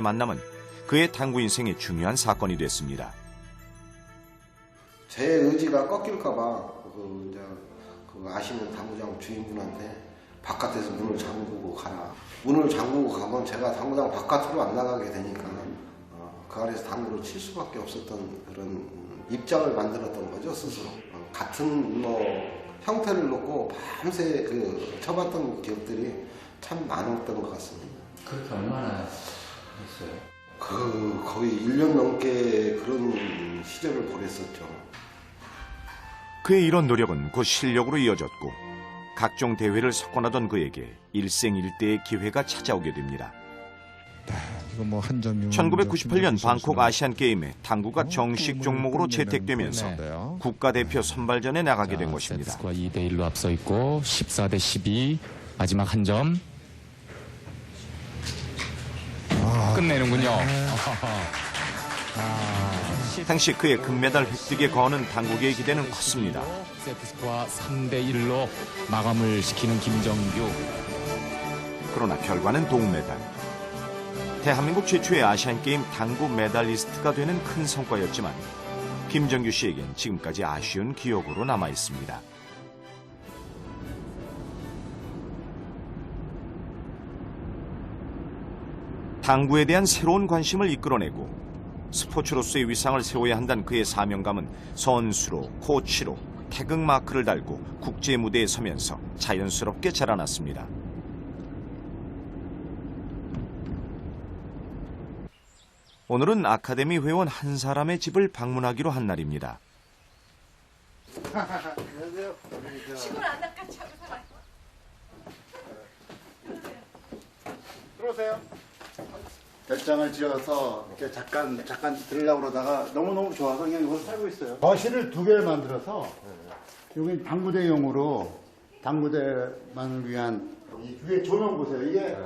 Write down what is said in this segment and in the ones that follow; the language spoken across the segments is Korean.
만남은 그의 당구 인생의 중요한 사건이 됐습니다. 제 의지가 꺾일까봐 그 이제 그 아시는 당구장 주인분한테 바깥에서 문을 잠그고 가라. 문을 잠그고 가면 제가 당구장 바깥으로 안 나가게 되니까 어, 그 안에서 당구를 칠 수밖에 없었던 그런 음, 입장을 만들었던 거죠 스스로. 어, 같은 뭐 형태를 놓고 밤새 그 쳐봤던 기억들이 참 많았던 것 같습니다. 그렇게 얼마나 했어요? 그 거의 1년 넘게 그런 시절을 보냈었죠. 그의 이런 노력은 곧 실력으로 이어졌고 각종 대회를 석권하던 그에게 일생일대의 기회가 찾아오게 됩니다. 이거 뭐 한정용 1998년 방콕 아시안 게임에 당구가 어, 정식 종목으로 채택되면서 국가대표 선발전에 나가게 된 것입니다. 세트스코어 2대 1로 앞서 있고 14대 12 마지막 한 점. 끝내는군요. 당시 그의 금메달 획득에 거하는 당국의 기대는 컸습니다. 세트스코어 3대 1로 마감을 시키는 김정규. 그러나 결과는 동메달. 대한민국 최초의 아시안 게임 당구 메달리스트가 되는 큰 성과였지만 김정규 씨에겐 지금까지 아쉬운 기억으로 남아 있습니다. 당구에 대한 새로운 관심을 이끌어내고 스포츠로서의 위상을 세워야 한다는 그의 사명감은 선수로, 코치로, 태극 마크를 달고 국제 무대에 서면서 자연스럽게 자라났습니다. 오늘은 아카데미 회원 한 사람의 집을 방문하기로 한 날입니다. 시골 안 낚아치 하고 살아. 들어오세요. 별장을 지어서 이렇게 잠깐 잠깐 들으려고 그러다가 너무너무 좋아서 그냥 여기서 살고 있어요. 거실을 두 개를 만들어서 여기 당구대용으로 당구대만을 위한 이 위에 조명 보세요. 이게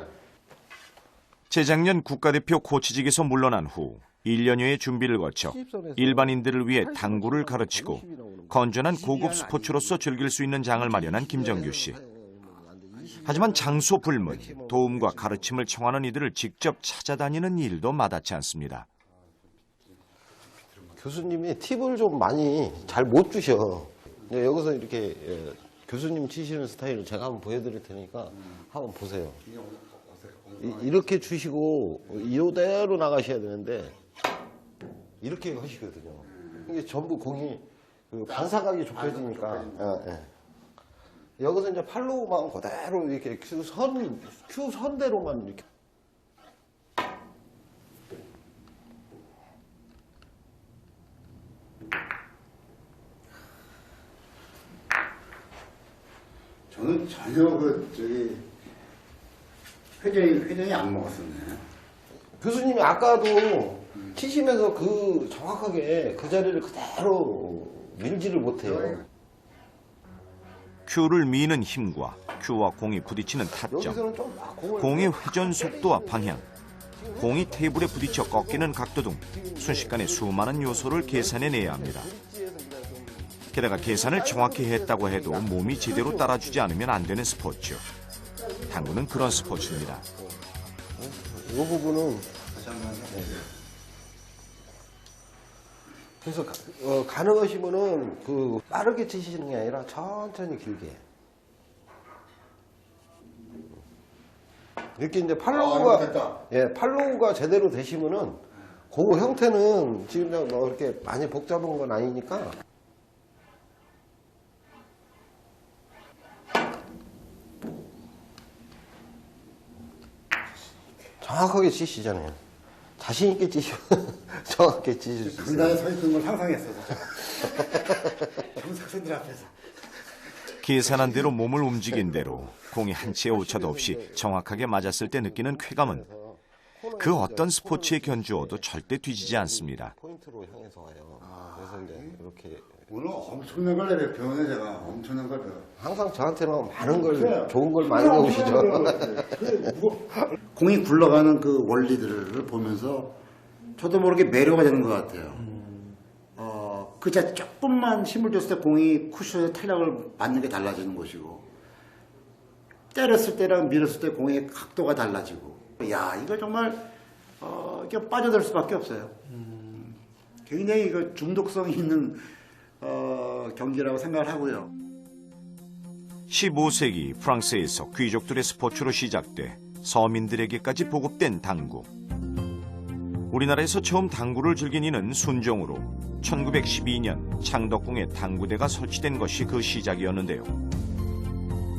재작년 국가대표 코치직에서 물러난 후 1년여의 준비를 거쳐 일반인들을 위해 당구를 가르치고 건전한 고급 스포츠로서 즐길 수 있는 장을 마련한 김정규 씨. 하지만 장소 불문, 도움과 가르침을 청하는 이들을 직접 찾아다니는 일도 마다치 않습니다. 교수님이 팁을 좀 많이 잘 못 주셔. 네, 여기서 이렇게 예, 교수님 치시는 스타일을 제가 한번 보여드릴 테니까 한번 보세요. 이, 렇게 주시고 이대로 나가셔야 되는데 이렇게 하시거든요. 이게 전부 공이 그 반사각이 좁혀지니까. 예, 예. 여기서 이제 팔로우만 그대로 이렇게 큐 선, 큐 선대로만 이렇게. 저는 전혀 그 저기 회전이 회전이 안 먹었었네. 교수님이 아까도 치시면서 그 정확하게 그 자리를 그대로 밀지를 못해요. 큐를 미는 힘과 큐와 공이 부딪히는 타점, 아, 공의 회전 속도와 방향, 공이 테이블에 부딪혀 꺾이는 각도 등 순식간에 수많은 요소를 계산해내야 합니다. 게다가 계산을 정확히 했다고 해도 몸이 제대로 따라주지 않으면 안 되는 스포츠. 당구는 그런 스포츠입니다. 이 부분은 네. 그래서 가, 어, 가능하시면은 그 빠르게 치시는 게 아니라 천천히 길게 이렇게 이제 아, 팔로우가 됐다. 예 팔로우가 제대로 되시면은 그 형태는 지금 뭐 이렇게 많이 복잡한 건 아니니까 정확하게 치시잖아요. 자신 있게 치시면 정확하게 치실 수 있어요. 강단에 서 있는 걸 상상했어서 제가. 경사선들 앞에서. 계산한 대로 몸을 움직인 대로 공이 한 치의 오차도 없이 정확하게 맞았을 때 느끼는 쾌감은 그 어떤 스포츠에 견주어도 절대 뒤지지 않습니다. 포인트로 향해서 와요. 그래서 이제 이렇게 오늘 엄청난 걸 내가 배우네 제가 엄청난 걸 배워. 항상 저한테는 많은 걸 그래요. 좋은 걸 많이 배우시죠. 그래, 공이 굴러가는 그 원리들을 보면서 저도 모르게 매료가 되는 것 같아요. 어, 그 자, 조금만 힘을 줬을 때 공이 쿠션에 탄력을 받는 게 달라지는 것이고, 때렸을 때랑 밀었을 때 공의 각도가 달라지고, 야, 이걸 정말, 어, 껴 빠져들 수밖에 없어요. 굉장히 그 중독성이 있는 어, 경기라고 생각을 하고요. 15세기 프랑스에서 귀족들의 스포츠로 시작돼 서민들에게까지 보급된 당구. 우리나라에서 처음 당구를 즐긴 이는 순종으로 1912년 창덕궁에 당구대가 설치된 것이 그 시작이었는데요.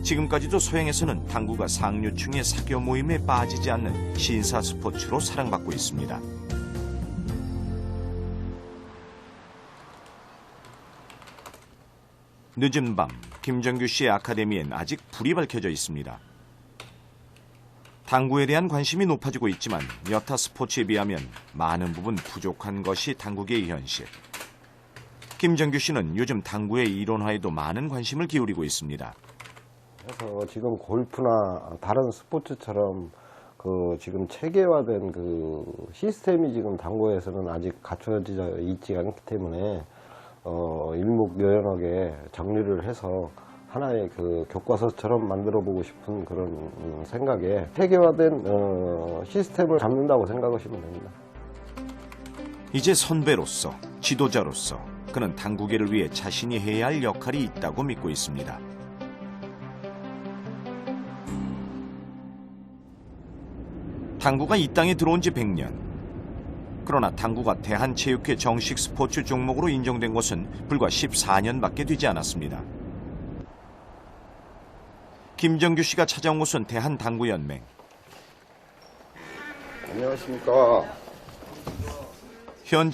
지금까지도 서양에서는 당구가 상류층의 사교 모임에 빠지지 않는 신사 스포츠로 사랑받고 있습니다. 늦은 밤 김정규 씨의 아카데미엔 아직 불이 밝혀져 있습니다. 당구에 대한 관심이 높아지고 있지만 여타 스포츠에 비하면 많은 부분 부족한 것이 당구계의 현실. 김정규 씨는 요즘 당구의 이론화에도 많은 관심을 기울이고 있습니다. 그래서 지금 골프나 다른 스포츠처럼 그 지금 체계화된 그 시스템이 지금 당구에서는 아직 갖춰져 있지 않기 때문에 어 일목요연하게 정리를 해서 하나의 그 교과서처럼 만들어 보고 싶은 그런 음, 생각에 체계화된 어 시스템을 잡는다고 생각하시면 됩니다. 이제 선배로서 지도자로서 그는 당구계를 위해 자신이 해야 할 역할이 있다고 믿고 있습니다. 당구가 이 땅에 들어온 지 100년. 그러나 당구가 대한체육회 정식 스포츠 종목으로 인정된 것은 불과 14년밖에 되지 않았습니다. 김정규 씨가 찾아온 곳은 대한당구연맹. 안녕하십니까. 현재